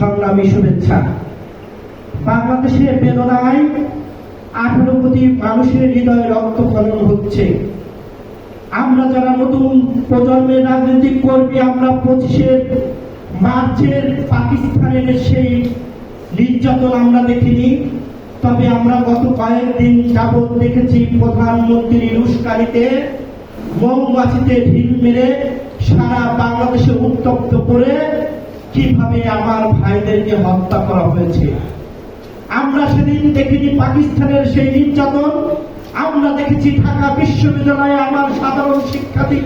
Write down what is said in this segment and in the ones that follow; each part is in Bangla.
সংগ্রামী শুভেচ্ছা। বাংলাদেশের বেদনায় আঠারো কোটি মানুষের হৃদয়ে রক্তক্ষরণ হচ্ছে। আমরা যারা নতুন প্রজন্মের রাজনৈতিক কর্মী, আমরা পঁচিশের মার্চের পাকিস্তানের সেই নির্যাতন আমরা দেখিনি। তবে আমরা গত কয়েকদিন যাবৎ দেখেছি প্রধানমন্ত্রীর উস্কানিতে মৌমাছিতে ঢিল মেরে সারা বাংলাদেশে উত্তপ্ত করে কীভাবে আমার ভাইদেরকে হত্যা করা হয়েছে? আমরা সেদিন দেখিনি পাকিস্তানের সেই নির্যাতন। আমরা দেখেছি ঢাকা বিশ্ববিদ্যালয়ে আমার সাধারণ শিক্ষার্থী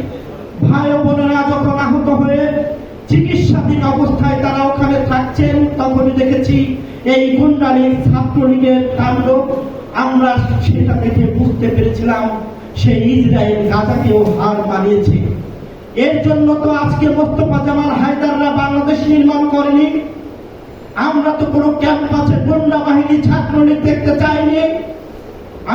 ভাই বোনেরা যখন আহত হয়ে চিকিৎসাধীন অবস্থায় তারা ওখানে থাকছেন, তখনই দেখেছি এই গুন্ডালির ছাত্রলীগের কাণ্ড। আমরা সেটা দেখে বুঝতে পেরেছিলাম সেই ইসরায়েল গাজাকেও হার মানিয়েছে। এর জন্য তো আজকে মোস্তফা জামাল হায়দাররা বাংলাদেশ নির্মাণ করেনি। আমরা তো কোনো ক্যাম্পাসে গুন্ডা বাহিনী, ছাত্রলীগ দেখতে চাইনি।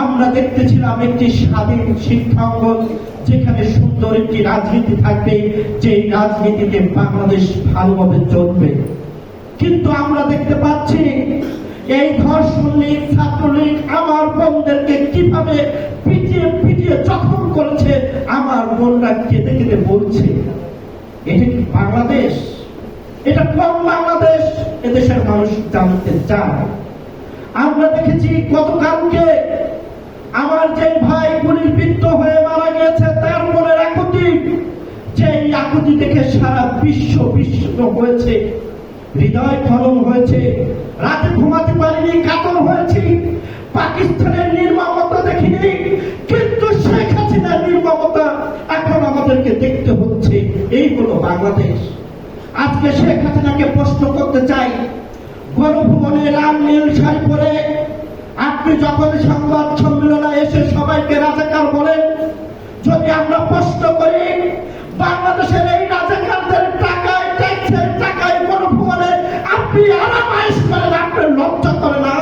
আমরা দেখতেছিলাম একটি স্বাধীন শিক্ষাঙ্গন যেখানে সুন্দর একটি রাজনীতি থাকবে যে রাজনীতিতে বাংলাদেশ ভালোভাবে চলবে। কিন্তু আমরা দেখতে পাচ্ছি, এই ধর্ষণ লীগ, ছাত্রলীগ, আমার বোনদেরকে কীভাবে আমার বোনরা কেঁদে কেঁদে বলছে, এটা কি বাংলাদেশ? এটা কোন বাংলাদেশ? এদেশের মানুষ জানতে চায়। আমরা দেখেছি গতকালকে আমার যে ভাই গুলিবিদ্ধ হয়ে মারা গেছে তার মনের আকুতি এই আকুতি দেখে সারা বিশ্ব বিস্মিত হয়েছে, হৃদয় খনন হয়েছে। রাতে ঘুমাতে পারিনি বাংলাদেশ। আজকে শেখ হাসিনাকে প্রশ্ন করতে চাই, গণভবনে রাম নীল শাড়ি পরে আপনি যখন সংবাদ সম্মেলনে এসে সবাইকে রাজাকার বলেন, যদি আমরা প্রশ্ন করি, বাংলাদেশের এই রাজাকারদের টাকায়, ট্যাক্সের টাকায় গণভবনে আপনি আরামাইশ করেন আপনার লজ্জা করে না?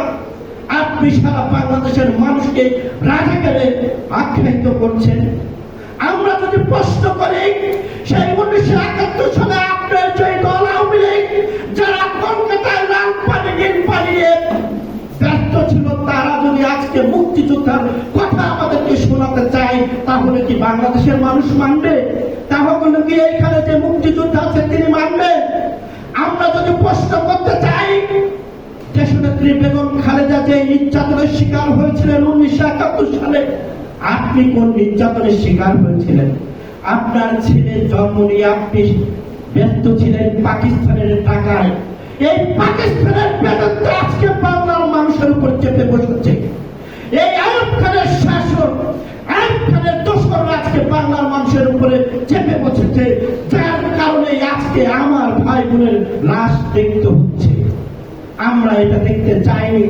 আপনি সারা বাংলাদেশের মানুষকে রাজাকারে আখ্যায়িত করছেন। আমরা যদি প্রশ্ন করি, সেই উনিশশো একাত্তর সালে আপনার যে দল আওয়ামী লীগ, যারা কলকাতায় লাল পানি পানিয়ে ব্যস্ত ছিল, তারা যদি আজকে মুক্তিযোদ্ধার কথা আমাদেরকে শোনাতে চায়, তাহলে কি বাংলাদেশের মানুষ মানবে? তাহলে কি এখানে যে মুক্তিযোদ্ধা আছে, তিনি মানবেন আমরা যদি প্রশ্ন করতে চাই, দেশনেত্রী বেগম খালেদা যে নির্যাতনের শিকার হয়েছিলেন উনিশশো একাত্তর সালে আপনি কোন নির্যাতনের শিকার হয়েছিলেন? আপনার ছেলের জন্ম নিয়ে আপনি ব্যস্ত ছিলেন পাকিস্তানের টাকায় এই পাকিস্তানের আজকে বাংলার মানুষের উপর চেপে বসেছে। এই আয়ুব খানের শাসন আয়ুব খানের আজকে বাংলার মানুষের উপরে চেপে বসেছে, যার কারণে আজকে আমার ভাই বোনের লাশ দেখতে হচ্ছে। আমরা এটা দেখতে চাইনি।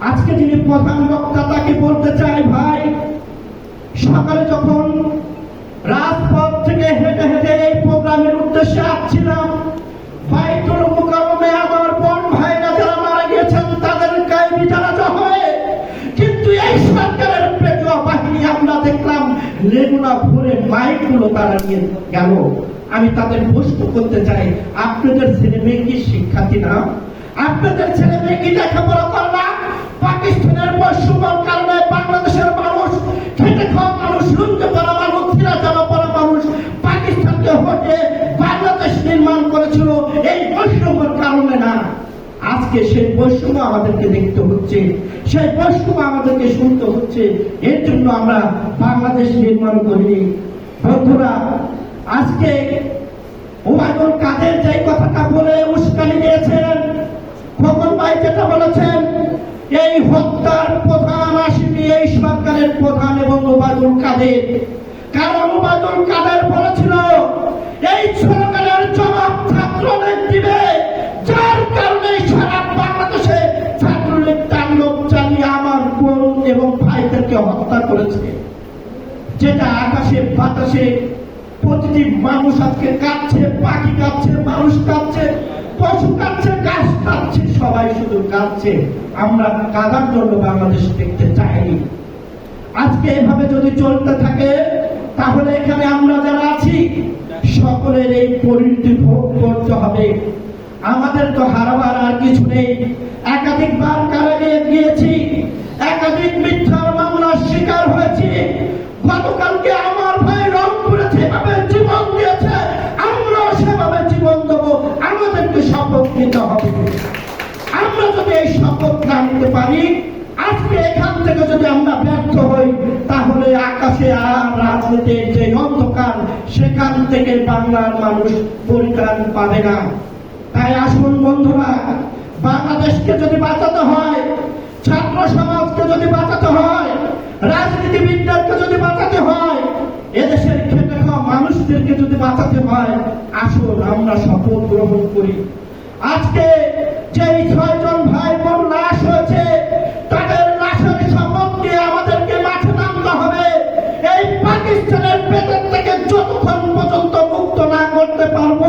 আজকে যিনি প্রধান বক্তা তাকে বলতে চাই ভাই সকালে যখন রাজপথ থেকে হেঁটে হেঁটে এই প্রোগ্রামের উদ্দেশ্যে আসছিলাম মুকাররমে আমার বোন ভাইরা যারা মারা গিয়েছেন, তাদের গায়ে কিন্তু এই সরকারের বাহিনী আমরা দেখলাম লেগুনা ভরে মাইকগুলো তারা নিয়ে গেল। আমি তাদের প্রশ্ন করতে চাই, আপনাদের ছেলে মেয়ে কি শিক্ষার্থী না? আপনাদের ছেলে মেয়ে কি লেখাপড়া না? পাকিস্তানের বৈষম্যর আজকে সেই বৈষম্য আমাদেরকে দেখতে হচ্ছে। সেই বৈষম্য আমাদেরকে শুনতে হচ্ছে। এর জন্য আমরা বাংলাদেশ নির্মাণ করিনি। বন্ধুরা, আজকে ওবায়দুল কাদের কথাটা বলে উস্কানি দিয়েছেন, খোকন ভাই যেটা বলেছেন, এই হত্যার প্রধান আসামি এই সরকারের প্রধান এবং ওবায়দুল কাদের। কারণ ওবায়দুল কাদের বলেছিল, এই সরকারের ভাইদেরকে হত্যা করেছে। যেটা আকাশে, বাতাসে প্রতিটি মানুষ আজকে কাঁদছে পাখি কাঁদছে মানুষ কাঁদছে পশু কাঁদছে গাছ কাঁদছে সবাই শুধু কাঁদছে আমরা কাদার জন্য বাংলাদেশ দেখতে চাইনি। আজকে এভাবে যদি চলতে থাকে, তাহলে এখানে আমরা যারা আছি, সকলের এই পরিণতি ভোগ করতে হবে। আমাদের তো হারাবার আর কিছু নেই। একাধিকবার যদি এই শপথ না পারি? আজকে এখান থেকে যদি আমরা ব্যর্থ হই, তাহলে আকাশে আর রাজনীতির যে অন্ধকার, সেখান থেকে বাংলার মানুষ পরিত্রাণ পাবে না। তাই আসুন বন্ধুরা, বাংলাদেশকে যদি বাঁচাতে হয়, ছাত্র সমাজকে যদি বাঁচাতে হয়, রাজনীতিবিদদেরকে যদি বাঁচাতে হয়, এদেশের খেটে খাওয়া মানুষদেরকে যদি বাঁচাতে হয়, আসুন আমরা শপথ গ্রহণ করি। আজকে যে ছয়জন থেকে যতক্ষণ পর্যন্ত মুক্ত না করতে পারব,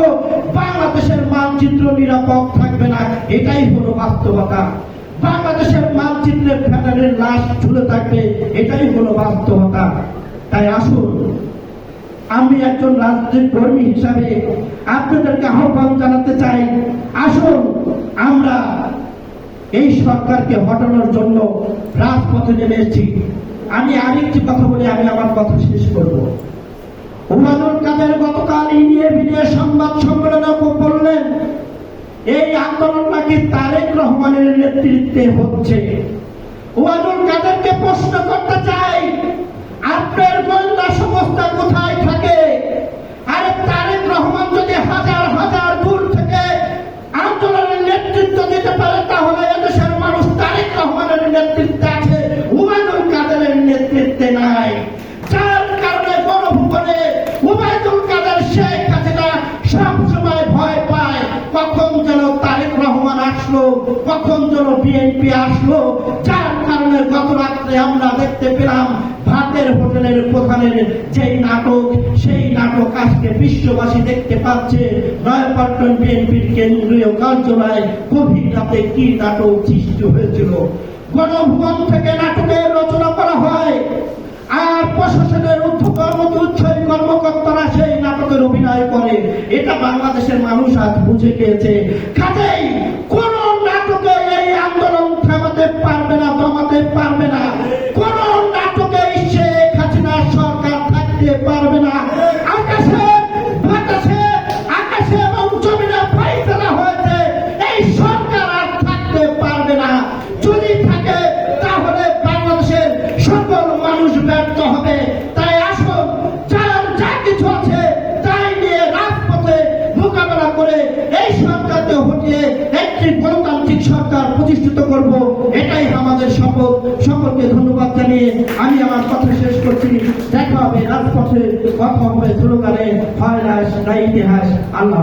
বাংলাদেশের মানচিত্র নিরাপদ থাকবে না। এটাই হলো বাস্তবতা। বাংলাদেশের লাশ ঝুলে থাকবে, এটাই হলো বাস্তবতা। তাই আসুন, আমি একজন রাজনৈতিক কর্মী হিসাবে আপনাদেরকে আহ্বান জানাতে চাই, আসুন, আমরা এই সরকারকে হটানোর জন্য রাজপথে নেমে এসেছি আমি আরেকটি কথা বলে আমি আমার কথা শেষ করব। গতকাল ইনিয়ে সংবাদ সম্মেলনে বললেন এই আন্দোলন নাকি তারেক রহমানের নেতৃত্বে হচ্ছে। ওয়াদুল কাদেরকে প্রশ্ন করতে চাই, আপনার গোয়েন্দা সংস্থা কোথায়? কখন যেন বিএনপি আসলো, যার কারণে গত রাত্রে আমরা দেখতে পেলাম ভাতের হোটেলের প্রধানের যেই নাটক, সেই নাটক আজকে বিশ্ববাসী দেখতে পাচ্ছে। নয়াপট্টন বিএনপির কেন্দ্রীয় কার্যালয়ে গভীর রাতে কি নাটক সৃষ্টি হয়েছিল? গণভবন থেকে নাটকের রচনা করা হয়। আর প্রশাসনের ঊর্ধ্বকর্মত কর্মকর্তারা সেই নাটকের অভিনয় করে। এটা বাংলাদেশের মানুষ আজ বুঝে গিয়েছে। কাজেই কোন থামাতে পারবে না দমাতে পারবে না। কোন নাটকে শেখ হাসিনা সরকার থাকতে পারবে না। মানুষ হবে। তাই কিছু তাই নিয়ে মোকাবেলা করে এই একটি গণতান্ত্রিক সরকার প্রতিষ্ঠিত করব। আমাদের সকল, সকলকে ধন্যবাদ জানিয়ে আমি আমার কথা শেষ করছি। দেখা হবে রাজপথে, কথা হবে স্লোগানে, হয় না ইতিহাস। আল্লাহ